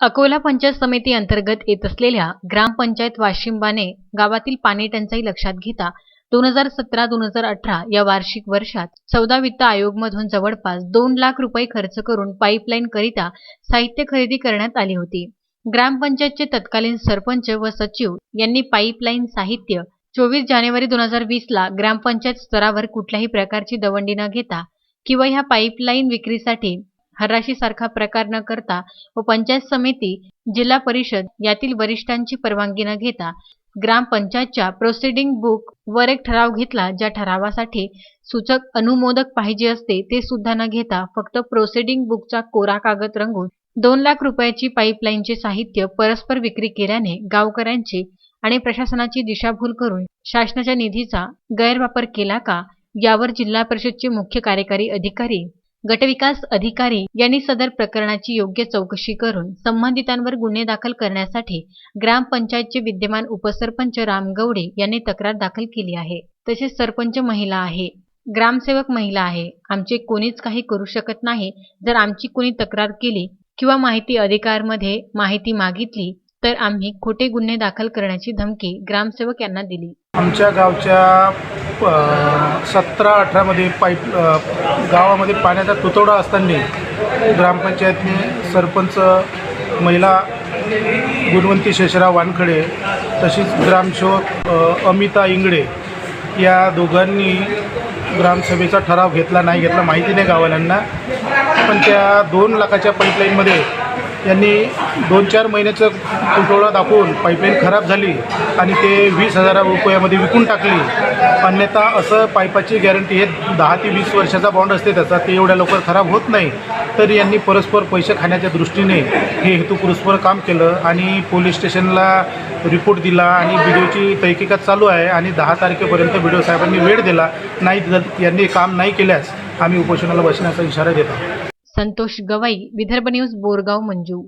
अकोला पंचायत समिती अंतर्गत येत असलेल्या ग्रामपंचायत वाशिंबाने गावातील पाणी टंचाई लक्षात घेता दोन हजार सतरा दोन हजार अठरा या वार्षिक वर्षात चौदा वित्त आयोगमधून जवळपास दोन लाख रुपये खर्च करून पाईपलाईन करिता साहित्य खरेदी करण्यात आली होती. ग्रामपंचायतचे तत्कालीन सरपंच व सचिव यांनी पाईपलाईन साहित्य चोवीस जानेवारी दोन हजार वीस ला ग्रामपंचायत स्तरावर कुठल्याही प्रकारची दवंडी न घेता किंवा ह्या पाईपलाईन विक्रीसाठी हराशी सारखा प्रकार न करता व पंचायत समिती जिल्हा परिषद यातील वरिष्ठांची परवानगी न घेता ग्रामपंचायतच्या प्रोसिडिंग बुक वर एक ठराव घेतला ज्या ठरावासाठी सूचक अनुमोदक पाहिजे असते ते सुद्धा न घेता फक्त प्रोसिडिंग बुकचा कोरा कागद रंगून दोन लाख रुपयाची पाईपलाईनचे साहित्य परस्पर विक्री केल्याने गावकऱ्यांची आणि प्रशासनाची दिशाभूल करून शासनाच्या निधीचा गैरवापर केला का यावर जिल्हा परिषदचे मुख्य कार्यकारी अधिकारी गटविकास अधिकारी यांनी सदर प्रकरणाची योग्य चौकशी करून संबंधितांवर गुन्हे दाखल करण्यासाठी ग्रामपंचायतचे विद्यमान उपसरपंच राम गवडे यांनी तक्रार दाखल केली आहे. तसेच सरपंच महिला आहे ग्रामसेवक महिला आहे. आमचे कोणीच काही करू शकत नाही. जर आमची कोणी तक्रार केली किंवा माहिती अधिकारमध्ये माहिती मागितली तर आम्ही खोटे गुन्हे दाखल करण्याची धमकी ग्रामसेवक यांना दिली. आमच्या गावच्या प सतरा अठरामध्ये पाईप गावामध्ये पाण्याचा तुतवडा असताना ग्रामपंचायतने सरपंच महिला गुणवंती शेषराव वानखडे तशीच ग्रामसेवक अमिता इंगडे या दोघांनी ग्रामसभेचा ठराव घेतला नाही घेतला माहिती नाही गावाल्यांना पण त्या दोन लाखाच्या पाईपलाईनमध्ये यांनी दोन चार महिन्याचं तुटवडा दाखवून पाईपलाईन खराब झाली आणि ते वीस हजार रुपयामध्ये विकून टाकली. अन्यथा असं पाईपाची गॅरंटी हे दहा ते वीस वर्षाचा बॉन्ड असते त्याचा ते एवढ्या लवकर खराब होत नाही. तर यांनी परस्पर पैसे खाण्याच्या दृष्टीने हे हेतुपुरस्पर काम केलं आणि पोलीस स्टेशनला रिपोर्ट दिला आणि व्हिडिओची तहकिकात चालू आहे आणि दहा तारखेपर्यंत व्हिडिओ साहेबांनी वेळ दिला. नाही यांनी काम नाही केल्यास आम्ही उपोषणाला बसण्याचा इशारा देतो. संतोष गवाई विदर्भ न्यूज बोरगाव मंजू